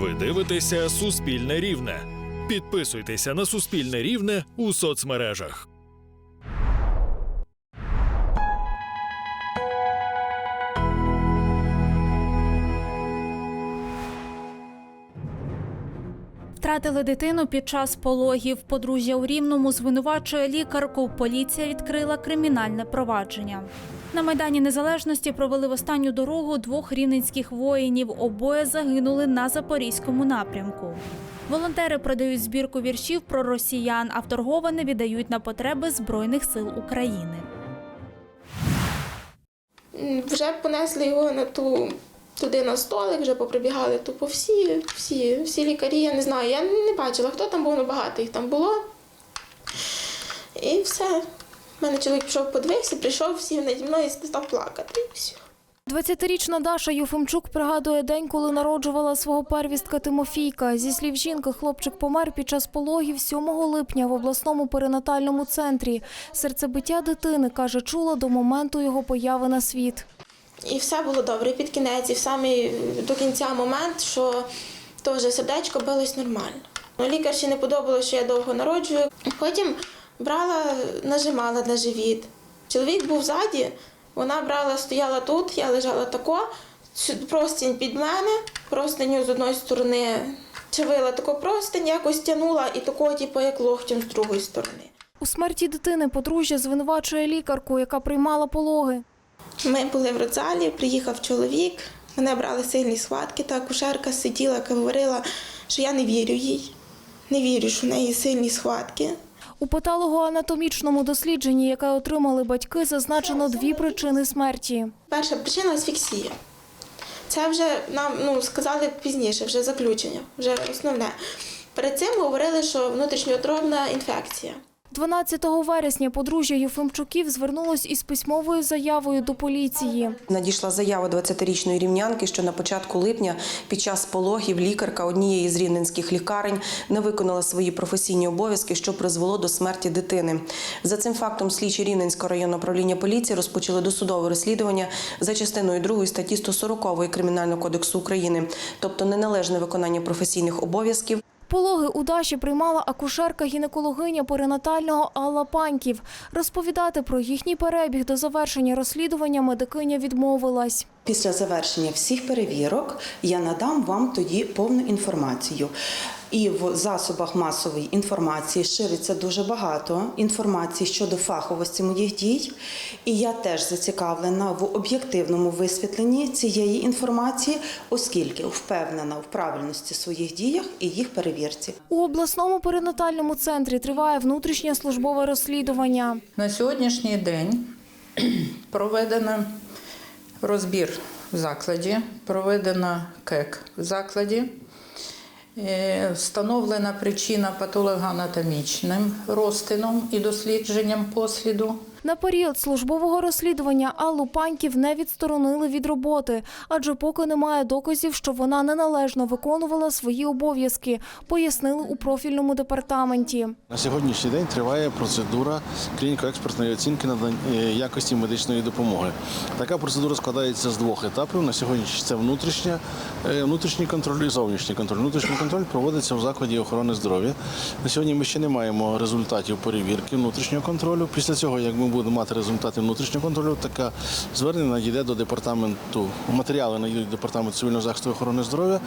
Ви дивитеся Суспільне Рівне. Підписуйтеся на Суспільне Рівне у соцмережах. Втратили дитину під час пологів. Подружжя у Рівному звинувачує лікарку. Поліція відкрила кримінальне провадження. На Майдані Незалежності провели в останню дорогу двох рівненських воїнів. Обоє загинули на запорізькому напрямку. Волонтери продають збірку віршів про росіян, а вторговане віддають на потреби Збройних сил України. Вже понесли його на ту туди на столик, вже поприбігали тупо всі, всі, всі лікарі. Я не знаю, я не бачила, хто там був, ну багато їх там було. І все. У мене чоловік пішов, подивився, прийшов, сів наді мною і став плакати. І все. 20-річна Даша Юфимчук пригадує день, коли народжувала свого первістка Тимофійка. Зі слів жінки, хлопчик помер під час пологів 7 липня в обласному перинатальному центрі. Серцебиття дитини, каже, чула до моменту його появи на світ. І все було добре. І під кінець, і в самий до кінця момент, що теж сердечко билось нормально. Ну, Лікарші не подобалося, що я довго народжую. Потім брала, нажимала на живіт. Чоловік був ззаді, вона брала, стояла тут, я лежала тако, простінь під мене, простиню з одної сторони чавила тако простинь, якось тягнула і тако, типу, як локтем з другої сторони. У смерті дитини подружжя звинувачує лікарку, яка приймала пологи. Ми були в родзалі, приїхав чоловік, мене брали сильні схватки, та акушерка сиділа, говорила, що я не вірю їй. Не вірю, що в неї сильні схватки. У патологоанатомічному дослідженні, яке отримали батьки, зазначено дві причини смерті. Перша причина асфіксія. Це вже нам ну, сказали пізніше, вже заключення, вже основне. Перед цим говорили, що внутрішньоутробна інфекція. 12 вересня подружжя Юфимчуків звернулось із письмовою заявою до поліції. Надійшла заява 20-річної рівнянки, що на початку липня під час пологів лікарка однієї з рівненських лікарень не виконала свої професійні обов'язки, що призвело до смерті дитини. За цим фактом слідчі Рівненського районного управління поліції розпочали досудове розслідування за частиною 2 статті 140 Кримінального кодексу України, тобто неналежне виконання професійних обов'язків. Пологи у Даші приймала акушерка-гінекологиня перинатального Алла Паньків. Розповідати про їхній перебіг до завершення розслідування медикиня відмовилась. Після завершення всіх перевірок я надам вам тоді повну інформацію. І в засобах масової інформації шириться дуже багато інформації щодо фаховості моїх дій. І я теж зацікавлена в об'єктивному висвітленні цієї інформації, оскільки впевнена в правильності своїх діях і їх перевірці. У обласному перинатальному центрі триває внутрішнє службове розслідування. На сьогоднішній день проведено розбір в закладі, проведено КЕК в закладі. Е, Встановлена причина патологоанатомічним розтином і дослідженням посліду. На період службового розслідування Аллу Паньків не відсторонили від роботи, адже поки немає доказів, що вона неналежно виконувала свої обов'язки, пояснили у профільному департаменті. На сьогоднішній день триває процедура клініко-експертної оцінки надання е, якості медичної допомоги. Така процедура складається з двох етапів. На сьогодні це внутрішня, е, внутрішній контроль і зовнішній контроль. Внутрішній контроль проводиться в закладі охорони здоров'я. На сьогодні ми ще не маємо результатів перевірки внутрішнього контролю. Після цього, як ми будемо мати результати внутрішнього контролю, таке звернення надійде до департаменту. Матеріали надійдуть до департаменту цивільного захисту і охорони здоров'я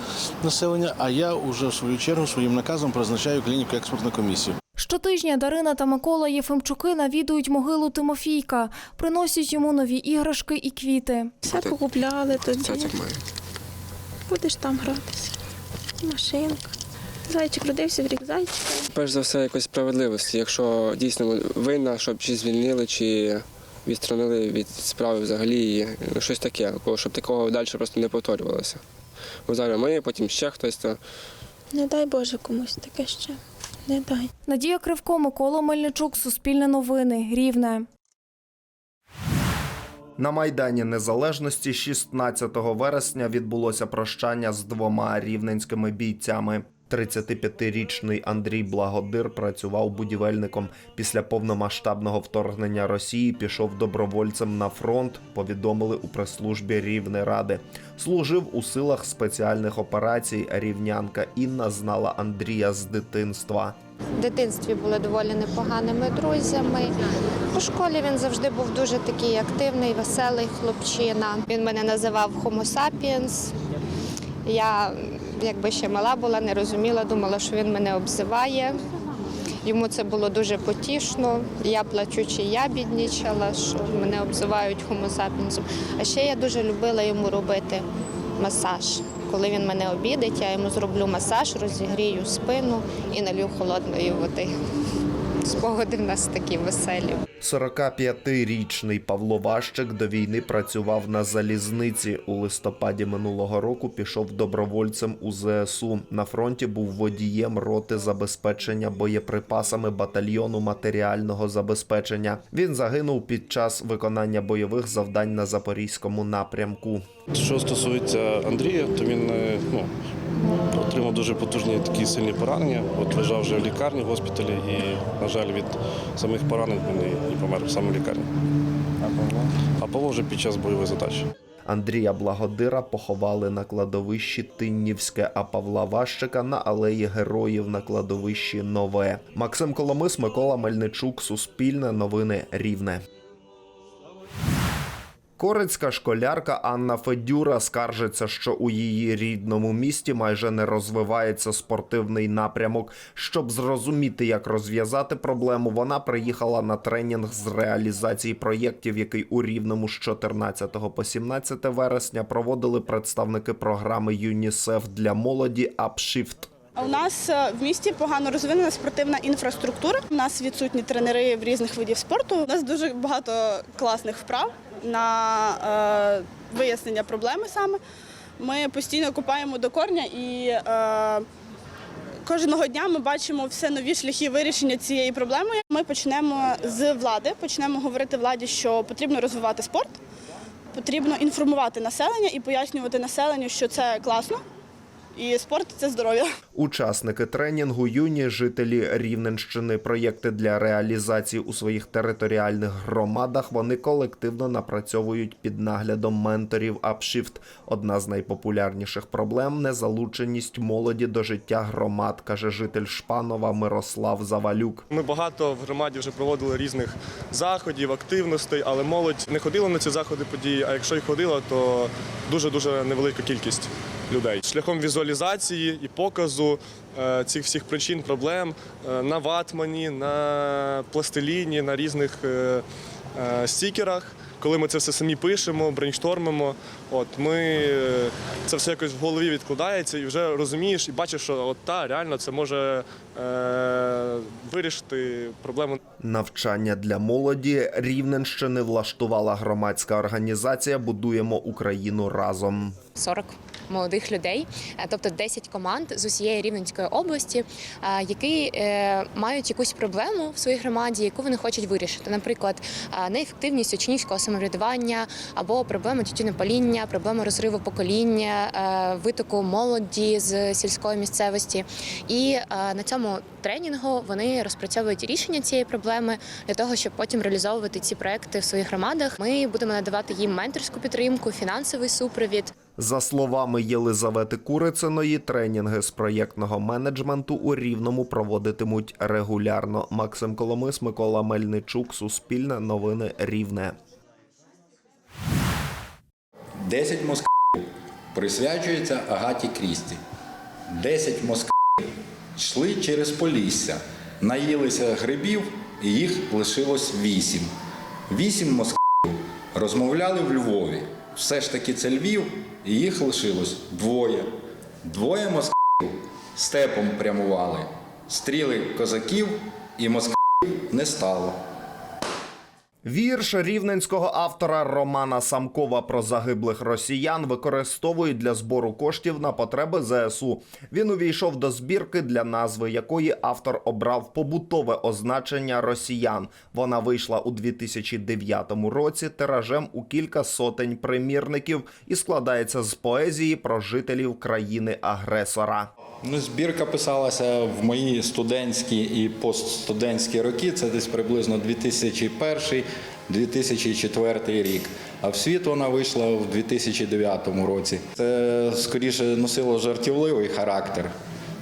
населення. А я вже в свою чергу своїм наказом призначаю клініко-експертну комісію. Щотижня Дарина та Микола Єфимчуки навідують могилу Тимофійка, приносять йому нові іграшки і квіти. Все покупляли тоді. Будеш там гратися. Машинка. Зайчик родився в рік зайчика. Перш за все, якось справедливості. Якщо дійсно винна, щоб чи звільнили, чи відсторонили від справи взагалі, і, ну, щось таке, щоб такого далі просто не повторювалося. Бо зараз ми, потім ще хтось. То Не дай Боже комусь таке ще. Не дай. Надія Кривко, Микола Мельничук, Суспільне новини, Рівне. На Майдані Незалежності 16 вересня відбулося прощання з двома рівненськими бійцями. 35-річний Андрій Благодир працював будівельником. Після повномасштабного вторгнення Росії пішов добровольцем на фронт. Повідомили у прес-службі Рівнеради. Служив у силах спеціальних операцій. Рівнянка Інна знала Андрія з дитинства. В дитинстві були доволі непоганими друзями. У школі він завжди був дуже такий активний, веселий хлопчина. Він мене називав Homo sapiens. Я якби ще мала була, не розуміла, думала, що він мене обзиває. Йому це було дуже потішно. Я плачучи, я біднічала, що мене обзивають sapiens. А ще я дуже любила йому робити масаж. Коли він мене обідить, я йому зроблю масаж, розігрію спину і налью холодної води. Спогади в нас такі веселі. 45-річний Павло Ващик до війни працював на залізниці. У листопаді минулого року пішов добровольцем у ЗСУ. На фронті був водієм роти забезпечення боєприпасами батальйону матеріального забезпечення. Він загинув під час виконання бойових завдань на запорізькому напрямку. Що стосується Андрія, то він е, ну, отримав дуже потужні такі сильні поранення. От лежав вже в лікарні, в госпіталі, і, на жаль, від самих поранень він і- помер саме в лікарні. А Павло вже під час бойових задач. Андрія Благодира поховали на кладовищі Тиннівське, а Павла Ващика на алеї Героїв на кладовищі Нове. Максим Коломис, Микола Мельничук, Суспільне новини Рівне. Корицька школярка Анна Федюра скаржиться, що у її рідному місті майже не розвивається спортивний напрямок. Щоб зрозуміти, як розв'язати проблему, вона приїхала на тренінг з реалізації проєктів, який у рівному з 14 по 17 вересня проводили представники програми ЮНІСЕФ для молоді «Апшифт». У нас е, в місті погано розвинена спортивна інфраструктура. У нас відсутні тренери в різних видів спорту. У нас дуже багато класних вправ на е, вияснення проблеми саме. Ми постійно купаємо до корня і е, кожного дня ми бачимо все нові шляхи вирішення цієї проблеми. Ми почнемо з влади, почнемо говорити владі, що потрібно розвивати спорт, потрібно інформувати населення і пояснювати населенню, що це класно. І спорт це здоров'я. Учасники тренінгу юні жителі Рівненщини. Проєкти для реалізації у своїх територіальних громадах вони колективно напрацьовують під наглядом менторів Апшифт. Одна з найпопулярніших проблем незалученість молоді до життя громад, каже житель Шпанова Мирослав Завалюк. Ми багато в громаді вже проводили різних заходів, активностей, але молодь не ходила на ці заходи події. А якщо й ходила, то дуже дуже невелика кількість людей. Шляхом візуалізації і показу е, цих всіх причин, проблем е, на ватмані, на пластиліні, на різних е, стікерах. Коли ми це все самі пишемо, брейнштормимо, от ми це все якось в голові відкладається і вже розумієш і бачиш, що от та реально це може е, вирішити проблему. Навчання для молоді Рівненщини влаштувала громадська організація Будуємо Україну разом. 40 молодих людей, е, тобто 10 команд з усієї Рівненської області, е, які е, мають якусь проблему в своїй громаді, яку вони хочуть вирішити. Наприклад, неефективність учнівського самоврядування або проблема тютюнопаління, проблема розриву покоління, витоку молоді з сільської місцевості. І на цьому тренінгу вони розпрацьовують рішення цієї проблеми для того, щоб потім реалізовувати ці проекти в своїх громадах. Ми будемо надавати їм менторську підтримку, фінансовий супровід. За словами Єлизавети Курициної, тренінги з проєктного менеджменту у Рівному проводитимуть регулярно. Максим Коломис, Микола Мельничук, Суспільне новини Рівне. 10 москалів присвячується Агаті Крісті. 10 москалів йшли через Полісся, наїлися грибів, і їх лишилось 8. 8 москалів розмовляли в Львові. Все ж таки це Львів, і їх лишилось двоє. Двоє москалів степом прямували. Стріли козаків і москалів не стало. Вірш рівненського автора Романа Самкова про загиблих росіян використовують для збору коштів на потреби ЗСУ. Він увійшов до збірки, для назви якої автор обрав побутове означення росіян. Вона вийшла у 2009 році тиражем у кілька сотень примірників і складається з поезії про жителів країни-агресора. Ну, збірка писалася в мої студентські і постстудентські роки. Це десь приблизно 2001-2004 рік. А в світ вона вийшла в 2009 році. Це скоріше носило жартівливий характер,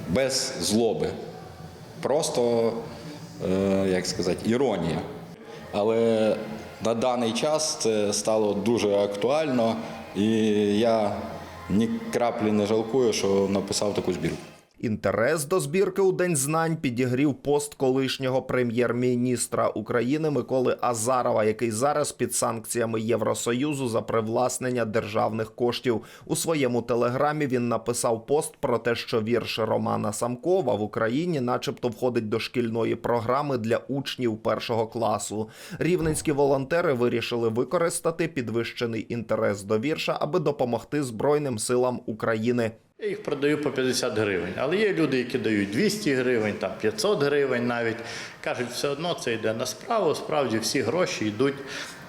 без злоби. Просто, е, як сказати, іронія. Але на даний час це стало дуже актуально, і я ні краплі не жалкую, що написав таку збірку. Інтерес до збірки у День знань підігрів пост колишнього прем'єр-міністра України Миколи Азарова, який зараз під санкціями Євросоюзу за привласнення державних коштів. У своєму телеграмі він написав пост про те, що вірш Романа Самкова в Україні, начебто, входить до шкільної програми для учнів першого класу. Рівненські волонтери вирішили використати підвищений інтерес до вірша, аби допомогти Збройним силам України. Я їх продаю по 50 гривень. Але є люди, які дають 200 гривень, там 500 гривень навіть. Кажуть, все одно це йде на справу. Справді всі гроші йдуть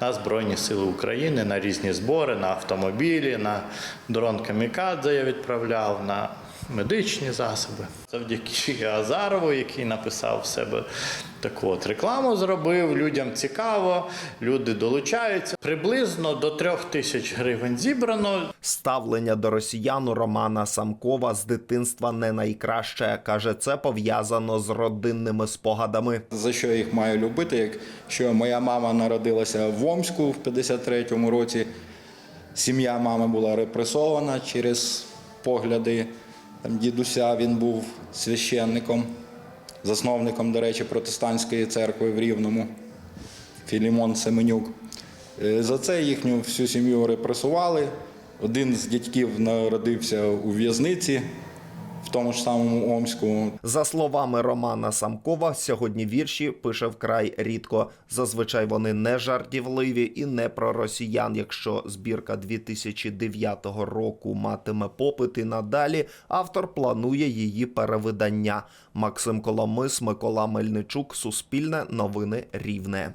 на Збройні Сили України, на різні збори, на автомобілі, на дрон Камікадзе я відправляв, на медичні засоби. Завдяки Азарову, який написав в себе таку от рекламу, зробив. Людям цікаво, люди долучаються. Приблизно до трьох тисяч гривень зібрано. Ставлення до росіян у Романа Самкова з дитинства не найкраще. Каже, це пов'язано з родинними спогадами. За що я їх маю любити? Якщо моя мама народилася в Омську в 53-му році, сім'я мами була репресована через погляди там, дідуся, він був священником, засновником, до речі, протестантської церкви в Рівному, Філімон Семенюк. Е, За це їхню всю сім'ю репресували. Один з дядьків народився у в'язниці в тому ж самому Омську. За словами Романа Самкова, сьогодні вірші пише вкрай рідко. Зазвичай вони не жартівливі і не про росіян. Якщо збірка 2009 року матиме попит і надалі, автор планує її перевидання. Максим Коломис, Микола Мельничук, Суспільне, Новини Рівне.